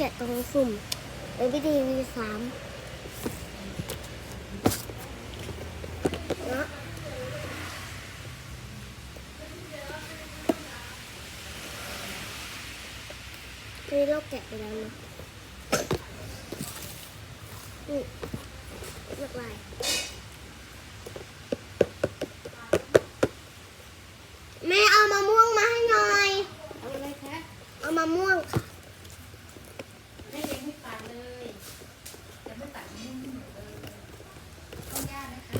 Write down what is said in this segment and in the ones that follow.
แกะกล่องสุ่มเอวีดีวีสามนะนี่เราแกะไปแล้วนะนี่เลือกลายแม่เอามะม่วงมาให้หน่อย เอาอะไรคะ เอามะม่วงค่ะ ไม่เล็กไม่ตัดเลยแต่ไม่ตัดไม่หมดเลยต้องยากนะคะ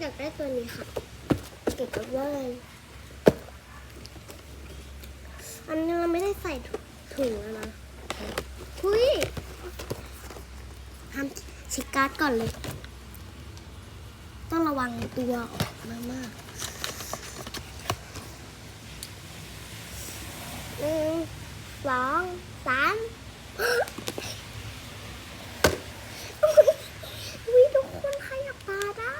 อยากได้ตัวนี้ค่ะเก็บกับว่าอันนี้เราไม่ได้ใส่ถุงแล้วนะคุยำชิการ์ดก่อนเลย ต้องระวังตัวออกมามากหนึ่งสองสามวิทุกคนขยับตาได้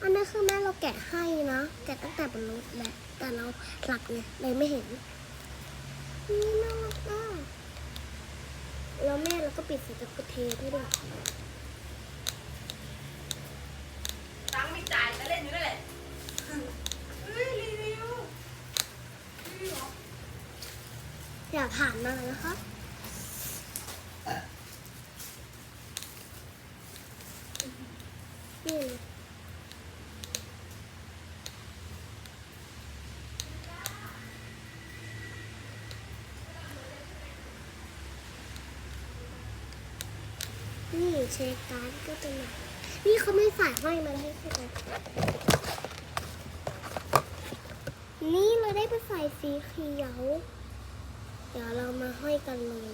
อันนี้คือแม่เราแกะให้นะ แกะตั้งแต่บนรถแหละ แต่เราหลับไงเลยไม่เห็นนี่น่ารักมาก แล้วแม่เราก็ปิดสติ๊กเกอร์เทปให้ด้วยตังค์ไม่จ่ายจะเล่นอยู่นั่นแหละเฮ้ยรีวิวรีวิวเหรออย่าผ่านมานะคะ นี่เช็คการ์ดก็จะมานี่เขาไม่ใส่ห้อยมาให้ใช่ไหมนี่เราได้ไปใส่สีเขียว เดี๋ยวเรามาห้อยกันเลย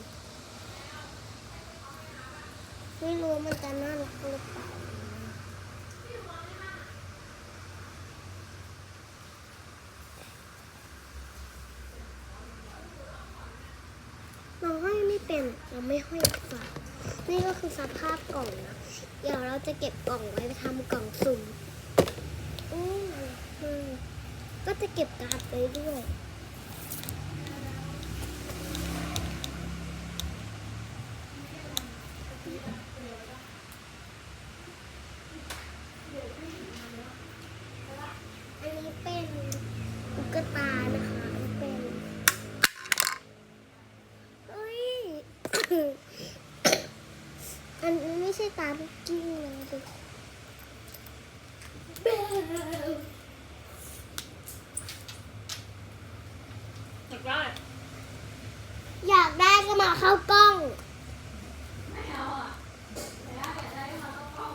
ไม่รู้มันจะน่ารักหรือเปล่าเราห้อยไม่เป็น เราไม่ห้อยดีกว่า นี่ก็คือสภาพกล่องนะ เดี๋ยวเราจะเก็บกล่องไว้ไปทำกล่องสุ่มอู้น่ารักมากก็จะเก็บการ์ดไว้ด้วย อันนี้เป็นตุ๊กตานะคะอันนี้เป็นเฮ้ยอันนี้ไม่ใช่ตาบุกกิ้งนะดูเบลอยากได้อยากได้ก็มาเข้ากล้อง ไม่เอาอะไม่ได้อยากได้มาต้องกล้อง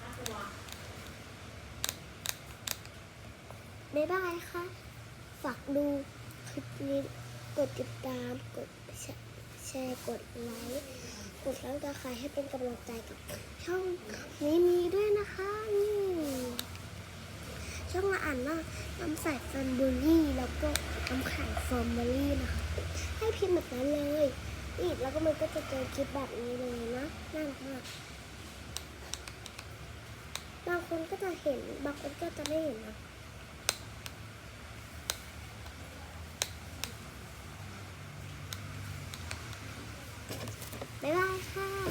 ห้าตัวบ๊ายบายค่ะ ฝากดูคลิปนี้ กดติดตาม กดแชร์ กดไลค์ กดแล้วตะไครให้เป็นกำลังใจกับช่องนี้มีด้วยนะคะนี่ช่องละอ่านว่าน้ำใสแฟนบูลลี่แล้วก็น้ำไข่ฟอร์มารี่นะคะ ให้พิมพ์แบบนั้นเลยนี่แล้วก็มันก็จะเจอคลิปแบบนี้เลยนะน่ารักมากบางคนก็จะเห็นบางคนก็จะไม่เห็นนะ บ๊ายบายค่ะ